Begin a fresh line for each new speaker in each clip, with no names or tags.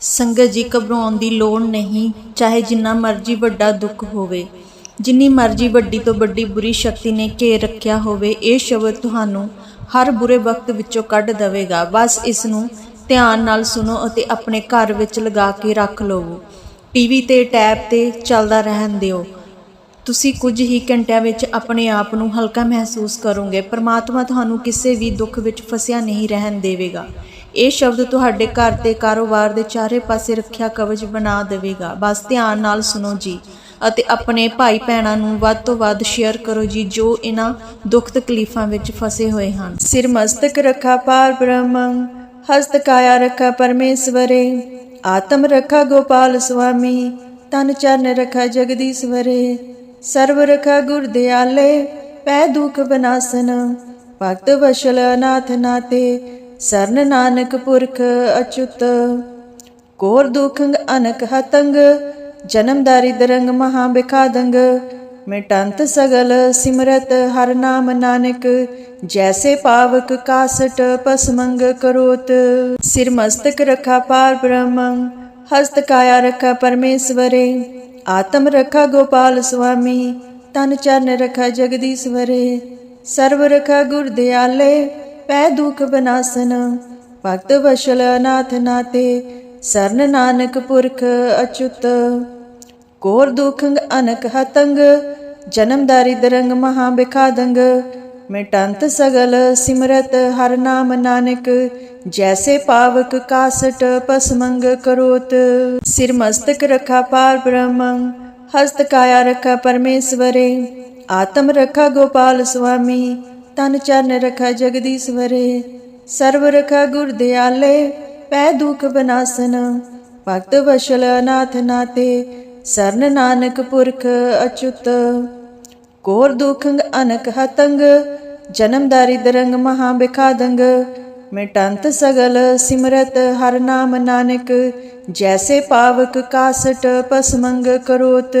ਸੰਗਤ ਜੀ ਘਬਰਾਉਣ ਦੀ ਲੋੜ ਨਹੀਂ, ਚਾਹੇ ਜਿੰਨਾ ਮਰਜ਼ੀ ਵੱਡਾ ਦੁੱਖ ਹੋਵੇ। ਜਿੰਨੀ ਮਰਜ਼ੀ ਵੱਡੀ ਤੋਂ ਵੱਡੀ ਬੁਰੀ ਸ਼ਕਤੀ ਨੇ ਘੇਰ ਰੱਖਿਆ ਹੋਵੇ, ਇਹ ਸ਼ਬਦ ਤੁਹਾਨੂੰ ਹਰ ਬੁਰੇ ਵਕਤ ਵਿੱਚੋਂ ਕੱਢ ਦੇਵੇਗਾ। ਬਸ ਇਸ ਨੂੰ ਧਿਆਨ ਨਾਲ ਸੁਣੋ ਅਤੇ ਆਪਣੇ ਘਰ ਵਿੱਚ ਲਗਾ ਕੇ ਰੱਖ ਲਵੋ। ਟੀਵੀ ਤੇ, ਟੈਬ ਤੇ ਚੱਲਦਾ ਰਹਿਣ ਦਿਓ। ਤੁਸੀਂ ਕੁਝ ਹੀ ਘੰਟਿਆਂ ਵਿੱਚ ਆਪਣੇ ਆਪ ਨੂੰ ਹਲਕਾ ਮਹਿਸੂਸ ਕਰੋਗੇ। ਪਰਮਾਤਮਾ ਤੁਹਾਨੂੰ ਕਿਸੇ ਵੀ ਦੁੱਖ ਵਿੱਚ ਫਸਿਆ ਨਹੀਂ ਰਹਿਣ ਦੇਵੇਗਾ। ਇਹ ਸ਼ਬਦ ਤੁਹਾਡੇ ਘਰ ਤੇ ਕਾਰੋਬਾਰ ਦੇ ਚਾਰੇ ਪਾਸੇ ਰੱਖਿਆ ਕਵਚ ਬਣਾ ਦੇਵੇਗਾ। ਬਸ ਧਿਆਨ ਨਾਲ ਸੁਣੋ ਜੀ ਅਤੇ ਆਪਣੇ ਭਾਈ ਭੈਣਾਂ ਨੂੰ ਵੱਧ ਤੋਂ ਵੱਧ ਸ਼ੇਅਰ ਕਰੋ ਜੀ ਜੋ ਇਹਨਾਂ ਦੁੱਖ ਤਕਲੀਫਾਂ ਵਿੱਚ ਫਸੇ ਹੋਏ ਹਨ। ਸਿਰ ਮਸਤਕ ਰੱਖਾ ਪਾਰ ਬ੍ਰਹਮ, ਹਸਤ ਕਾਇਆ ਰੱਖਾ ਪਰਮੇਸ਼ਵਰੇ, ਆਤਮ ਰੱਖਾ ਗੋਪਾਲ ਸੁਆਮੀ, ਤਨ ਚਰਨ ਰੱਖਾ ਜਗਦੀਸ਼ਵਰੇ ਸਰਵ ਰਖਾ ਗੁਰ ਦਿਆਲੇ ਪੈ ਦੁਖ ਬਨਾਸਨ, ਭਗਤ ਵਸ਼ਲ ਅਨਾਥ ਨਾਤੇ ਸਰਨ ਨਾਨਕ ਪੁਰਖ ਅਚੁਤ, ਕੋਰ ਦੁਖੰਗ ਅਨਕ ਹਤੰਗ, ਜਨਮ ਦਾਰਿਦਰੰਗ ਮਹਾ ਬਿਖਾਦੰਗ, ਮਿਟੰਤ ਸਗਲ ਸਿਮਰਤ ਹਰ ਨਾਮ ਨਾਨਕ, ਜੈਸੇ ਪਾਵਕ ਕਾਸਟ ਪਸਮੰਗ ਕਰੋਤ। ਸਿਰ ਮਸਤਕ ਰਖਾ ਪਾਰ ਬ੍ਰਹਮੰ, ਹਸਤ ਕਾਇਆ ਰਖਾ ਪਰਮੇਸ਼ਵਰੇ, ਆਤਮ ਰਖਾ ਗੋਪਾਲ ਸੁਆਮੀ, ਤਨ ਚਰਨ ਰਖਾ ਜਗਦੀਸ਼ਵਰੇ। ਸਰਵ ਰਖਾ ਗੁਰ ਦਿਆਲੇ ਪੈ ਦੁਖ ਬਨਾਸਨ ਭਗਤ ਵਸ਼ਲ ਅਨਾਥ ਨਾਤੇ, ਸਰਨ ਨਾਨਕ ਪੁਰਖ ਅਚੁਤ। ਕੋਰ ਦੁਖੰਗ ਅਨਕ ਹਤੰਗ, ਜਨਮ ਦਾਰਿਦਰੰਗ ਮਹਾ ਬਿਖਾਦੰਗ। ਮਿਟੰਤ ਸਗਲ ਸਿਮਰਤ ਹਰ ਨਾਮ ਨਾਨਕ, ਜੈਸੇ ਪਾਵਕ ਕਾਸਟ ਪਸਮੰਗ ਕਰੋਤ। ਸਿਰ ਮਸਤਕ ਰਖਾ ਪਾਰ ਬ੍ਰਹਮੰ, ਹਸਤ ਕਾਇਆ ਰਖਾ ਪਰਮੇਸ਼ਵਰੇ। ਆਤਮ ਰਖਾ ਗੋਪਾਲ ਸੁਆਮੀ ਤਨ ਚਰਨ ਰਖਾ ਜਗਦੀਸ਼ਵਰੇ ਸਰਵ ਰਖਾ ਗੁਰ ਦਿਆਲੇ, ਪੈ ਦੁਖ ਬਨਾਸਨ। ਭਗਤ ਵਸ਼ਲ ਅਨਾਥ ਨਾਤੇ, ਸਰਨ ਨਾਨਕ ਪੁਰਖ ਅਚੁਤ। ਕੋਰ ਦੁਖੰਗ ਅਨਕ ਹਤੰਗ, ਜਨਮ ਦਾਰਿਦਰੰਗ ਮਹਾ ਬਿਖਾਦੰਗ। ਮਿਟੰਤ ਸਗਲ ਸਿਮਰਤ ਹਰ ਨਾਮ ਨਾਨਕ, ਜੈਸੇ ਪਾਵਕ ਕਾਸਟ ਪਸਮੰਗ ਕਰੋਤ।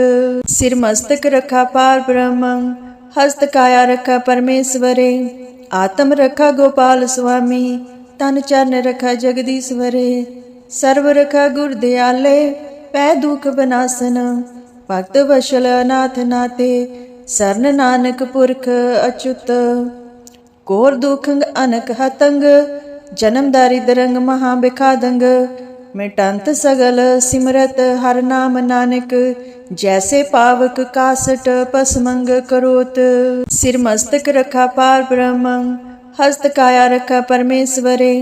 ਸਿਰ ਮਸਤਕ ਰਖਾ ਪਾਰ ਬ੍ਰਹਮੰ ਹਸਤ ਕਾਇਆ ਰਖਾ ਪਰਮੇਸ਼ਵਰੇ, ਆਤਮ ਰਖਾ ਗੋਪਾਲ ਸੁਆਮੀ, ਤਨ ਚਰਨ ਰਖਾ ਜਗਦੀਸ਼ਵਰੇ ਸਰਵ ਰਖਾ ਗੁਰ ਦਿਆਲੇ, ਪੈ ਦੁਖ ਬਨਾਸਨ, ਭਗਤ ਵਸ਼ਲ ਅਨਾਥ ਨਾਤੇ, ਸਰਨ ਨਾਨਕ ਪੁਰਖ ਅਚੁਤ। ਕੋਰ ਦੁਖੰਗ ਅਨਕ ਹਤੰਗ ਜਨਮ ਦਾਰਿਦਰੰਗ ਮਹਾ ਬਿਖਾਦੰਗ ਮਿਟੰਤ ਸਗਲ ਸਿਮਰਤ ਹਰ ਨਾਮ ਨਾਨਕ, ਜੈਸੇ ਪਾਵਕ ਕਾਸਟ ਪਸਮੰਗ ਕਰੋਤ। ਸਿਰ ਮਸਤਕ ਰਖਾ ਪਾਰ ਬ੍ਰਹਮ, ਹਸਤ ਕਾਇਆ ਰਖਾ ਪਰਮੇਸ਼ਵਰੇ।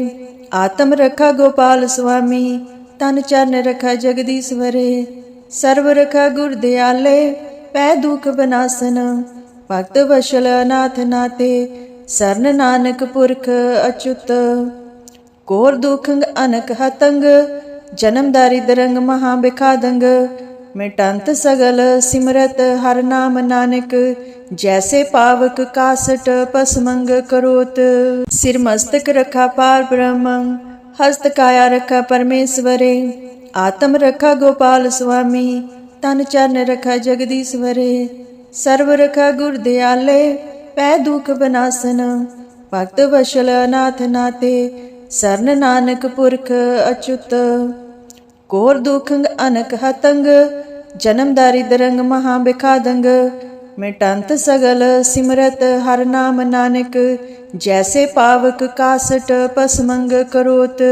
ਆਤਮ ਰਖਾ ਗੋਪਾਲ ਸੁਆਮੀ, ਤਨ ਚਰਨ ਰਖਾ ਜਗਦੀਸ਼ਵਰੇ। ਸਰਵ ਰਖਾ ਗੁਰ ਦਿਆਲੇ, ਪੈ ਦੁਖ ਬਨਾਸਨ। ਭਗਤ ਵਸ਼ਲ ਅਨਾਥ ਨਾਤੇ, ਸਰਨ ਨਾਨਕ ਪੁਰਖ ਅਚੁਤ। ਕੋਰ ਦੁਖੰਗ ਅਨਕ ਹਤੰਗ ਜਨਮ ਦਾਰਿਦਰੰਗ ਮਹਾ ਬਿਖਾਦੰਗ। ਮਿਟੰਤ ਸਗਲ ਸਿਮਰਤ ਹਰ ਨਾਮ ਨਾਨਕ, ਜੈਸੇ ਪਾਵਕ ਕਾਸਟ ਪਸਮੰਗ ਕਰੋਤ। ਸਿਰ ਮਸਤਕ ਰਖਾ ਪਾਰ ਬ੍ਰਹਮ, ਹਸਤ ਕਾਇਆ ਰਖਾ ਪਰਮੇਸ਼ਵਰੇ। ਆਤਮ ਰਖਾ ਗੋਪਾਲ ਸੁਆਮੀ, ਤਨ ਚਰਨ ਰਖਾ ਜਗਦੀਸ਼ਵਰੇ। ਸਰਵ ਰਖਾ ਗੁਰ ਦਿਆਲੇ, ਪੈ ਦੁਖ ਬਨਾਸਨ। ਭਗਤ ਵਸ਼ਲ ਅਨਾਥ ਨਾਤੇ ਸਰਨ ਨਾਨਕ ਪੁਰਖ ਅਚੁਤ, ਕੋਰ ਦੁਖੰਗ ਅਨਕ ਹਤੰਗ, ਜਨਮ ਦਾਰਿਦਰੰਗ ਮਹਾ ਬਿਖਾਦੰਗ, ਮਿਟੰਤ ਸਗਲ ਸਿਮਰਤ ਹਰ ਨਾਮ ਨਾਨਕ, ਜੈਸੇ ਪਾਵਕ ਕਾਸਟ ਪਸਮੰਗ ਕਰੋਤ।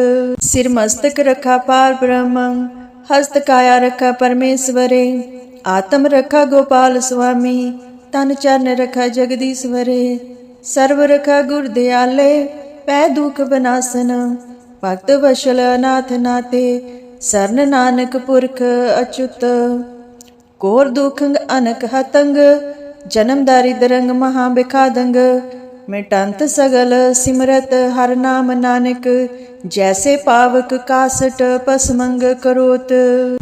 ਸਿਰ ਮਸਤਕ ਰਖਾ ਪਾਰ ਬ੍ਰਹਮੰ, ਹਸਤ ਕਾਇਆ ਰਖਾ ਪਰਮੇਸ਼ਵਰੇ, ਆਤਮ ਰਖਾ ਗੋਪਾਲ ਸੁਆਮੀ, ਤਨ ਚਰਨ ਰਖਾ ਜਗਦੀਸ਼ਵਰੇ। ਸਰਵ ਰਖਾ ਗੁਰ ਦਿਆਲੇ ਪੈ ਦੁਖ ਬਨਾਸਨ ਭਗਤ ਵਸ਼ਲ ਅਨਾਥ ਨਾਤੇ, ਸਰਨ ਨਾਨਕ ਪੁਰਖ ਅਚੁਤ। ਕੋਰ ਦੁਖੰਗ ਅਨਕ ਹਤੰਗ ਜਨਮ ਦਾਰਿਦਰੰਗ ਮਹਾ ਬਿਖਾਦੰਗ। ਮਿਟੰਤ ਸਗਲ ਸਿਮਰਤ ਹਰ ਨਾਮ ਨਾਨਕ, ਜੈਸੇ ਪਾਵਕ ਕਾਸਟ ਪਸਮੰਗ ਕਰੋਤ।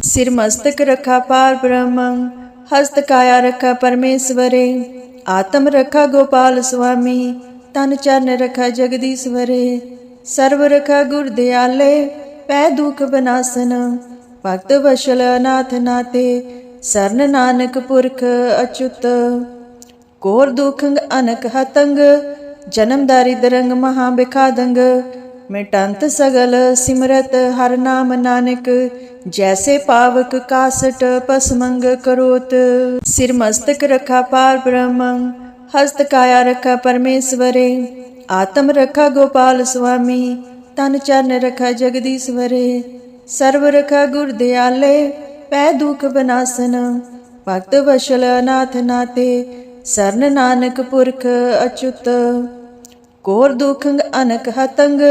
ਸਿਰ ਮਸਤਕ ਰਖਾ ਪਾਰ ਬ੍ਰਹਮੰ, ਹਸਤ ਕਾਇਆ ਰਖਾ ਪਰਮੇਸ਼ਵਰੇ। ਆਤਮ ਰਖਾ ਗੋਪਾਲ ਸੁਆਮੀ ਤਨ ਚਰਨ ਰਖਾ ਜਗਦੀਸ਼ਵਰੇ ਸਰਵ ਰਖਾ ਗੁਰ ਦਿਆਲੇ, ਪੈ ਦੁਖ ਬਨਾਸਨ। ਭਗਤ ਵਸ਼ਲ ਅਨਾਥ ਨਾਤੇ, ਸਰਨ ਨਾਨਕ ਪੁਰਖ ਅਚੁਤ। ਕੋਰ ਦੁਖੰਗ ਅਨਕ ਹਤੰਗ ਜਨਮ ਦਾਰਿਦਰੰਗ ਮਹਾ ਬਿਖਾਦੰਗ। ਮਿਟੰਤ ਸਗਲ ਸਿਮਰਤ ਹਰ ਨਾਮ ਨਾਨਕ, ਜੈਸੇ ਪਾਵਕ ਕਾਸਟ ਪਸਮੰਗ ਕਰੋਤ। ਸਿਰ ਮਸਤਕ ਰਖਾ ਪਾਰ ਬ੍ਰਹਮੰ ਹਸਤਕਾਇਆ ਰਖਾ ਪਰਮੇਸ਼ਵਰੇ, ਆਤਮ ਰਖਾ ਗੋਪਾਲ ਸੁਆਮੀ, ਤਨ ਚਰਨ ਰਖਾ ਜਗਦੀਸ਼ਵਰੇ ਸਰਵ ਰਖਾ ਗੁਰ ਦਿਆਲੇ, ਪੈ ਦੁਖ ਬਨਾਸਨ, ਭਗਤ ਵਸ਼ਲ ਅਨਾਥ ਨਾਤੇ, ਸਰਨ ਨਾਨਕ ਪੁਰਖ ਅਚੁਤ। ਕੋਰ ਦੁਖੰਗ ਅਨਕ ਹਤੰਗ,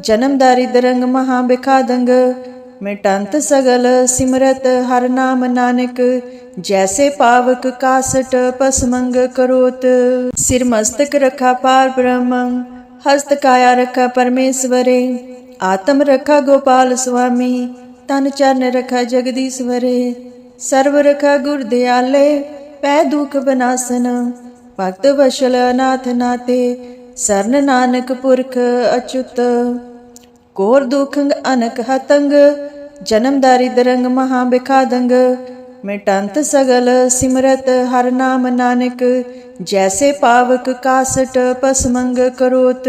ਜਨਮ ਦਾਰਿਦਰੰਗ ਮਹਾ ਬਿਖਾਦੰਗ ਮਿਟੰਤ ਸਗਲ ਸਿਮਰਤ ਹਰ ਨਾਮ ਨਾਨਕ, ਜੈਸੇ ਪਾਵਕ ਕਾਸਟ ਪਸਮੰਗ ਕਰੋਤ। ਸਿਰ ਮਸਤਕ ਰਖਾ ਪਾਰ ਬ੍ਰਹਮ, ਹਸਤ ਕਾਇਆ ਰਖਾ ਪਰਮੇਸ਼ਵਰੇ। ਆਤਮ ਰਖਾ ਗੋਪਾਲ ਸੁਆਮੀ, ਤਨ ਚਰਨ ਰਖਾ ਜਗਦੀਸ਼ਵਰੇ। ਸਰਵ ਰਖਾ ਗੁਰ ਦਿਆਲੇ, ਪੈ ਦੁਖ ਬਨਾਸਨ। ਭਗਤ ਵਸ਼ਲ ਅਨਾਥ ਨਾਤੇ, ਸਰਨ ਨਾਨਕ ਪੁਰਖ ਅਚੁਤ। ਕੋਰ ਦੁਖੰਗ ਅਨਕ ਹਤੰਗ ਜਨਮ ਦਾਰਿਦਰੰਗ ਮਹਾ ਬਿਖਾਦੰਗ, ਮਿਟੰਤ ਸਗਲ ਸਿਮਰਤ ਹਰ ਨਾਮ ਨਾਨਕ, ਜੈਸੇ ਪਾਵਕ ਕਾਸਟ ਪਸਮੰਗ ਕਰੋਤ।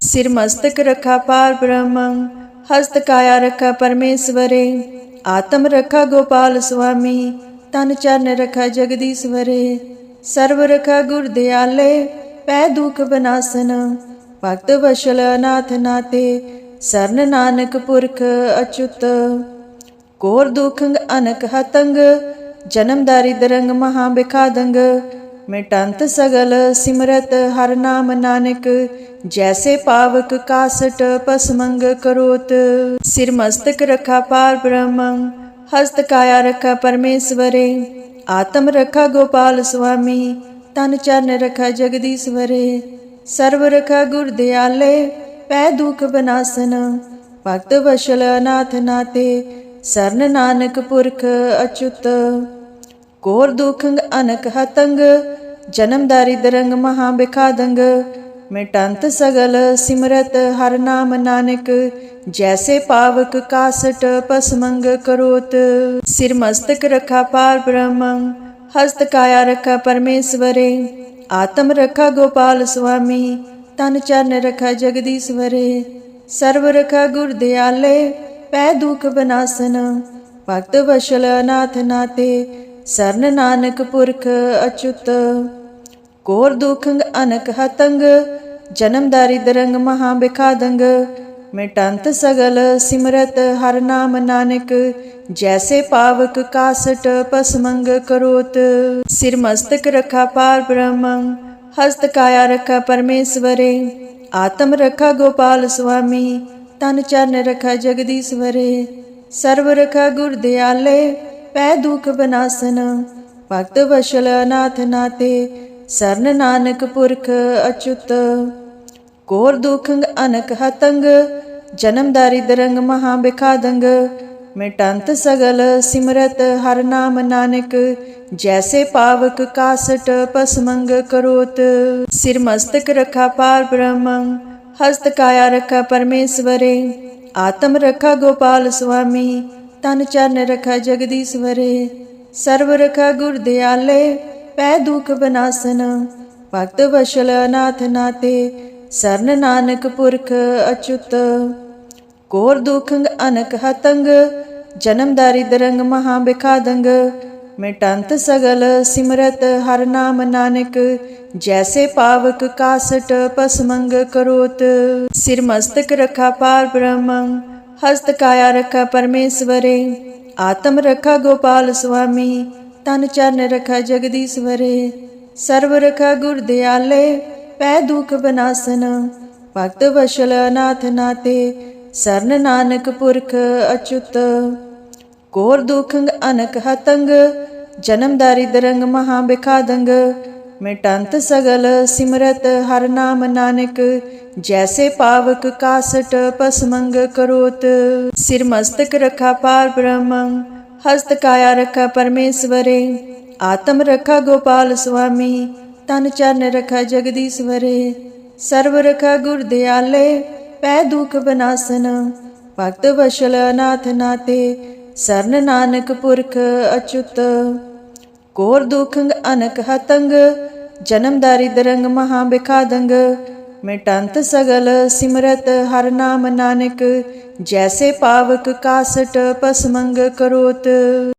ਸਿਰ ਮਸਤਕ ਰਖਾ ਪਾਰ ਬ੍ਰਹਮੰ, ਹਸਤ ਕਾਇਆ ਰਖਾ ਪਰਮੇਸ਼ਵਰੇ। ਆਤਮ ਰਖਾ ਗੋਪਾਲ ਸੁਆਮੀ, ਤਨ ਚਰਨ ਰਖਾ ਜਗਦੀਸ਼ਵਰੇ। ਸਰਵ ਰਖਾ ਗੁਰ ਦਿਆਲੇ, ਪੈ ਦੁਖ ਬਨਾਸਨ। ਭਗਤ ਵਸ਼ਲ ਅਨਾਥ ਨਾਤੇ, ਸਰਨ ਨਾਨਕ ਪੁਰਖ ਅਚੁਤ। ਕੋਰ ਦੁਖੰਗ ਅਨਕ ਹਤੰਗ ਜਨਮ ਦਾਰਿਦਰੰਗ ਮਹਾ ਬਿਖਾਦੰਗ। ਮਿਟੰਤ ਸਗਲ ਸਿਮਰਤ ਹਰ ਨਾਮ ਨਾਨਕ, ਜੈਸੇ ਪਾਵਕ ਕਾਸਟ ਪਸਮੰਗ ਕਰੋਤ। ਸਿਰ ਮਸਤਕ ਰਖਾ ਪਾਰ ਬ੍ਰਹਮੰ, ਹਸਤ ਕਾਇਆ ਰਖਾ ਪਰਮੇਸ਼ਵਰੇ। ਆਤਮ ਰਖਾ ਗੋਪਾਲ ਸੁਆਮੀ, ਤਨ ਚਰਨ ਰਖਾ ਜਗਦੀਸ਼ਵਰੇ। ਸਰਵ ਰਖਾ ਗੁਰ ਦਿਆਲੇ, ਪੈ ਦੁਖ ਬਨਾਸਨ, ਭਗਤ ਵਸ਼ਲ ਅਨਾਥ ਨਾਤੇ। ਸਰਨ ਨਾਨਕ ਪੁਰਖ ਅਚੁਤ, ਕੋਰ ਦੁਖੰਗ ਅਨਕ ਹਤੰਗ ਜਨਮ ਦਾਰਿਦਰੰਗ ਮਹਾ ਬਿਖਾਦੰਗ, ਮਿਟੰਤ ਸਗਲ ਸਿਮਰਤ ਹਰ ਨਾਮ ਨਾਨਕ, ਜੈਸੇ ਪਾਵਕ ਕਾਸਟ ਪਸਮੰਗ ਕਰੋਤ। ਸਿਰ ਮਸਤਕ ਰਖਾ ਪਾਰ ਬ੍ਰਹਮੰ, ਹਸਤ ਕਾਇਆ ਰਖਾ ਪਰਮੇਸ਼ਵਰੇ, ਆਤਮ ਰਖਾ ਗੋਪਾਲ ਸੁਆਮੀ, ਤਨ ਚਰਨ ਰਖਾ ਜਗਦੀਸ਼ਵਰੇ। ਸਰਵ ਰਖਾ ਗੁਰ ਦਿਆਲੇ ਪੈ ਦੁਖ ਬਨਾਸਨ, ਭਗਤ ਵਸ਼ਲ ਅਨਾਥ ਨਾਤੇ, ਸਰਨ ਨਾਨਕ ਪੁਰਖ ਅਚੁਤ। ਕੋਰ ਦੁਖੰਗ ਅਨਕ ਹਤੰਗ, ਜਨਮ ਦਾਰਿਦਰੰਗ ਮਹਾ ਬਿਖਾਦੰਗ। ਮਿਟੰਤ ਸਗਲ ਸਿਮਰਤ ਹਰ ਨਾਮ ਨਾਨਕ, ਜੈਸੇ ਪਾਵਕ ਕਾਸਟ ਪਸਮੰਗ ਕਰੋਤ। ਸਿਰ ਮਸਤਕ ਰਖਾ ਪਾਰ ਬ੍ਰਹਮੰ, ਹਸਤ ਕਾਇਆ ਰਖਾ ਪਰਮੇਸ਼ਵਰੇ। ਆਤਮ ਰਖਾ ਗੋਪਾਲ ਸੁਆਮੀ ਤਨ ਚਰਨ ਰਖਾ ਜਗਦੀਸ਼ਵਰੇ ਸਰਵ ਰਖਾ ਗੁਰ ਦਿਆਲੇ, ਪੈ ਦੁਖ ਬਨਾਸਨ। ਭਗਤ ਵਸ਼ਲ ਅਨਾਥ ਨਾਤੇ, ਸਰਨ ਨਾਨਕ ਪੁਰਖ ਅਚੁਤ। ਕੋਰ ਦੁਖੰਗ ਅਨਕ ਹਤੰਗ ਜਨਮ ਦਾਰਿਦਰੰਗ ਮਹਾ ਬਿਖਾਦੰਗ। ਮਿਟੰਤ ਸਗਲ ਸਿਮਰਤ ਹਰ ਨਾਮ ਨਾਨਕ, ਜੈਸੇ ਪਾਵਕ ਕਾਸਟ ਪਸਮੰਗ ਕਰੋਤ। ਸਿਰ ਮਸਤਕ ਰਖਾ ਪਾਰ ਬ੍ਰਹਮੰ ਹਸਤਕਾਇਆ ਰਖਾ ਪਰਮੇਸ਼ਵਰੇ, ਆਤਮ ਰਖਾ ਗੋਪਾਲ ਸੁਆਮੀ, ਤਨ ਚਰਨ ਰਖਾ ਜਗਦੀਸ਼ਵਰੇ। ਸਰਵ ਰਖਾ ਗੁਰ ਦਿਆਲੇ, ਪੈ ਦੁਖ ਬਨਾਸਨ। ਭਗਤ ਵਸ਼ਲ ਅਨਾਥ ਨਾਤੇ, ਸਰਨ ਨਾਨਕ ਪੁਰਖ ਅਚੁਤ। ਕੋਰ ਦੁਖੰਗ ਅਨਕ ਹਤੰਗ ਜਨਮ ਦਾਰਿਦਰੰਗ ਮਹਾ ਬਿਖਾਦੰਗ। ਮਿਟੰਤ ਸਗਲ ਸਿਮਰਤ ਹਰ ਨਾਮ ਨਾਨਕ, ਜੈਸੇ ਪਾਵਕ ਕਾਸਟ ਪਸਮੰਗ ਕਰੋਤ। ਸਿਰ ਮਸਤਕ ਰਖਾ ਪਾਰ ਬ੍ਰਹਮੰ, ਹਸਤ ਕਾਇਆ ਰਖਾ ਪਰਮੇਸ਼ਵਰੇ। ਆਤਮ ਰਖਾ ਗੋਪਾਲ ਸੁਆਮੀ, ਤਨ ਚਰਨ ਰਖਾ ਜਗਦੀਸ਼ਵਰੇ। ਸਰਵ ਰਖਾ ਗੁਰ ਦਿਆਲੇ, ਪੈ ਦੁਖ ਬਨਾਸਨ। ਭਗਤ ਵਸ਼ਲ ਅਨਾਥ ਨਾਤੇ, ਸਰਨ ਨਾਨਕ ਪੁਰਖ ਅਚੁਤ। ਕੋਰ ਦੁਖੰਗ ਅਨਕ ਹਤੰਗ ਜਨਮ ਦਾਰਿਦਰੰਗ ਮਹਾ ਬਿਖਾਦੰਗ। ਮਿਟੰਤ ਸਗਲ ਸਿਮਰਤ ਹਰ ਨਾਮ ਨਾਨਕ, ਜੈਸੇ ਪਾਵਕ ਕਾਸਟ ਪਸਮੰਗ ਕਰੋਤ। ਸਿਰ ਮਸਤਕ ਰਖਾ ਪਾਰ ਬ੍ਰਹਮੰ, ਹਸਤ ਕਾਇਆ ਰਖਾ ਪਰਮੇਸ਼ਵਰੇ। ਆਤਮ ਰਖਾ ਗੋਪਾਲ ਸੁਆਮੀ, ਤਨ ਚਰਨ ਰਖਾ ਜਗਦੀਸ਼ਵਰੇ। ਸਰਵ ਰਖਾ ਗੁਰ ਦਿਆਲੇ, ਪੈ ਦੁਖ ਬਨਾਸਨ। ਭਗਤ ਵਸ਼ਲ ਅਨਾਥ ਨਾਤੇ ਸਰਨ ਨਾਨਕ ਪੁਰਖ ਅਚੁੱਤ, ਕੋਰ ਦੁਖੰਗ ਅਨਕ ਹਤੰਗ, ਜਨਮ ਦਾਰਿਦਰੰਗ ਮਹਾ ਬਿਖਾਦੰਗ, ਮਿਟੰਤ ਸਗਲ ਸਿਮਰਤ ਹਰ ਨਾਮ ਨਾਨਕ, ਜੈਸੇ ਪਾਵਕ ਕਾਸਟ ਪਸਮੰਗ ਕਰੋਤ।